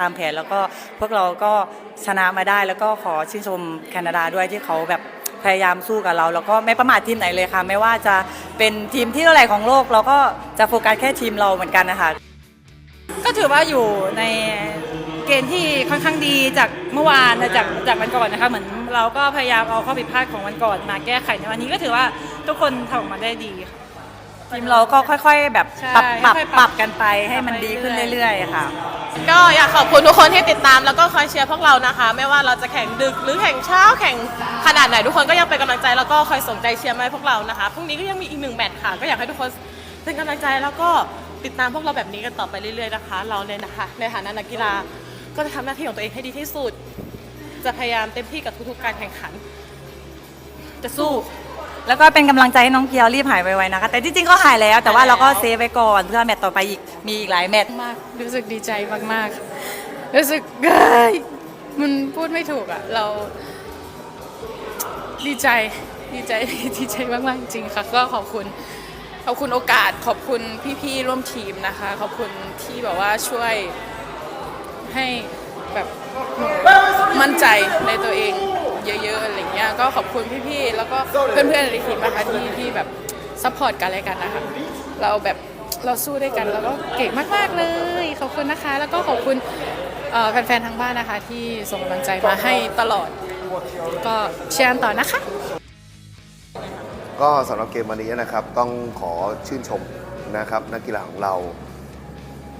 ตามแผนแล้วก็พวกเราก็ชนะมาได้แล้วก็ขอชื่นชมแคนาดาด้วยที่เขาแบบพยายามสู้กับเรา แล้วก็ไม่ประมาททีมไหนเลยค่ะ ไม่ว่าจะเป็นทีมที่เท่าไหร่ของโลก เราก็จะโฟกัสแค่ทีมเราเหมือนกันนะคะก็ถือว่าอยู่ในเกณฑ์ที่ค่อนข้างดีจากเมื่อวานนะจากจากวันก่อนนะคะเหมือนเราก็พยายามเอาข้อผิดพลาดของวันก่อนมาแก้ไขในวันนี้ก็ถือว่าทุกคนทำออกมาได้ดีค่ะ ทีมเราก็ค่อยๆ แบบใช่ปรับปรับค่อยๆปรับกันไปให้มันดีขึ้นปรับไปเรื่เรื่ออยยๆค่ะ ก็อยากขอบคุณทุกคนที่ติดตามแล้วก็คอยเชียร์พวกเรานะคะ ไม่ว่าเราจะแข่งดึกหรือแข่งเช้าแข่งขนาดไหนทุกคนก็ยังเป็นกำลังใจแล้วก็คอยส่งใจเชียร์มาให้พวกเรานะคะพรุ่งนี้ก็ยังมีอีกหนึ่งแมตช์ค่ะ ก็อยากให้ทุกคนเป็นกำลังใจแล้วก็ติดตามพวกเราแบบนี้กันต่อไปเรื่อยๆนะคะ เราเนี่ยนะคะ ในฐานะนักกีฬาก็จะทำหน้าที่ของตัวเองให้ดีที่สุด จะพยายามเต็มที่กับทุกๆการแข่งขัน จะสู้ แล้วก็เป็นกำลังใจให้น้องเกียวรีบหายไวๆนะคะ แต่ที่จริงก็หายแล้ว แต่ว่าเราก็เซฟไว้ก่อนเพื่อแมตตช์ต่อไปอีกมีอีกหลายแมตช์มากรู้สึกดีใจมากๆ รู้สึกเฮ้ยมันพูดไม่ถูกอะ เรา ดีใจดีใจดีใจมากๆจริงค่ะ ก็ขอบคุณ ขอบคุณโอกาสขอบคุณพี่ๆร่วมทีมนะคะ ขอบคุณที่แบบว่าช่วยให้แบบหนูมั่นใจในตัวเอง เยอะๆอะไรเงี้ยก็ขอบคุณพี่ๆแล้วก็เพื่อนๆในทีมนะคะที่ที่แบบซัพพอร์ตกันอะไรกันนะคะเราแบบเราสู้ด้วยกันแล้วก็เก่งมากๆเลยขอบคุณนะคะ แล้วก็ขอบคุณเอ่อแฟนๆทางบ้านนะคะ ที่ส่งกำลังใจมาให้ตลอด ก็เชียร์กันต่อนะคะ ก็สำหรับเกมวันนี้นะครับต้องขอชื่นชมนะครับนักกีฬาของเรา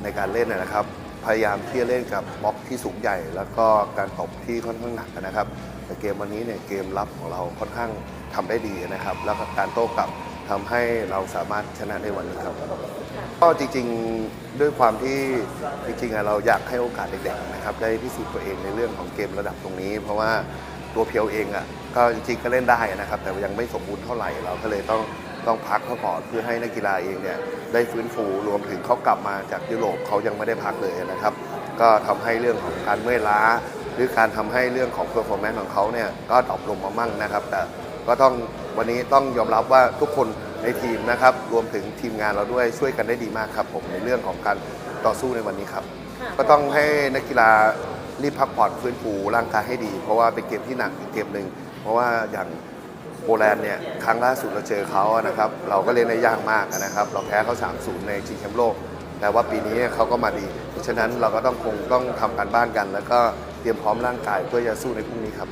ในการเล่นนะครับ พยายามที่จะเล่นกับบล็อกที่สูงใหญ่ แล้วก็การตบที่ค่อนข้างหนักนะครับ แต่เกมวันนี้เนี่ยเกมรับของเราค่อนข้างทำได้ดีนะครับ แล้วก็การโต้กลับทำให้เราสามารถชนะในวันนี้ครับ ก็จริงๆด้วยความที่จริงๆเราอยากให้โอกาสเด็กๆนะครับได้พิสูจน์ตัวเองในเรื่องของเกมระดับตรงนี้ เพราะว่าตัวเพียวเองอะก็จริงๆก็เล่นได้นะครับ แต่ยังไม่สมบูรณ์เท่าไหร่เราก็เลยต้อง ต้องพักเขาก่อนเพื่อให้นักกีฬาเองเนี่ยได้ฟื้นฟูรวมถึงเขากลับมาจากยุโรปเขายังไม่ได้พักเลยนะครับ ก็ทำให้เรื่องของการเมื่อยล้า หรือการทำให้เรื่องของเพอร์ฟอร์แมนซ์ของเขาเนี่ยก็ดรอปลงมามั่งนะครับ แต่ก็ต้องวันนี้ต้องยอมรับว่าทุกคนในทีมนะครับรวมถึงทีมงานเราด้วยช่วยกันได้ดีมากครับผมในเรื่องของการต่อสู้ในวันนี้ครับ ก็ต้องให้นักกีฬารีบพักผ่อนฟื้นฟูร่างกายให้ดี เพราะว่าเป็นเกมที่หนักอีกเกมหนึ่งเพราะว่าอย่าง โปแลนด์เนี่ยครั้งล่าสุดเราเจอเขานะครับเราก็เล่นได้ยากมากนะครับ เราแพ้เขา3-0ในชิงแชมป์โลก แต่ว่าปีนี้เขาก็มาดี ฉะนั้นเราก็ต้องคงต้องทำการบ้านกัน แล้วก็เตรียมพร้อมร่างกายเพื่อจะสู้ในพรุ่งนี้ครับ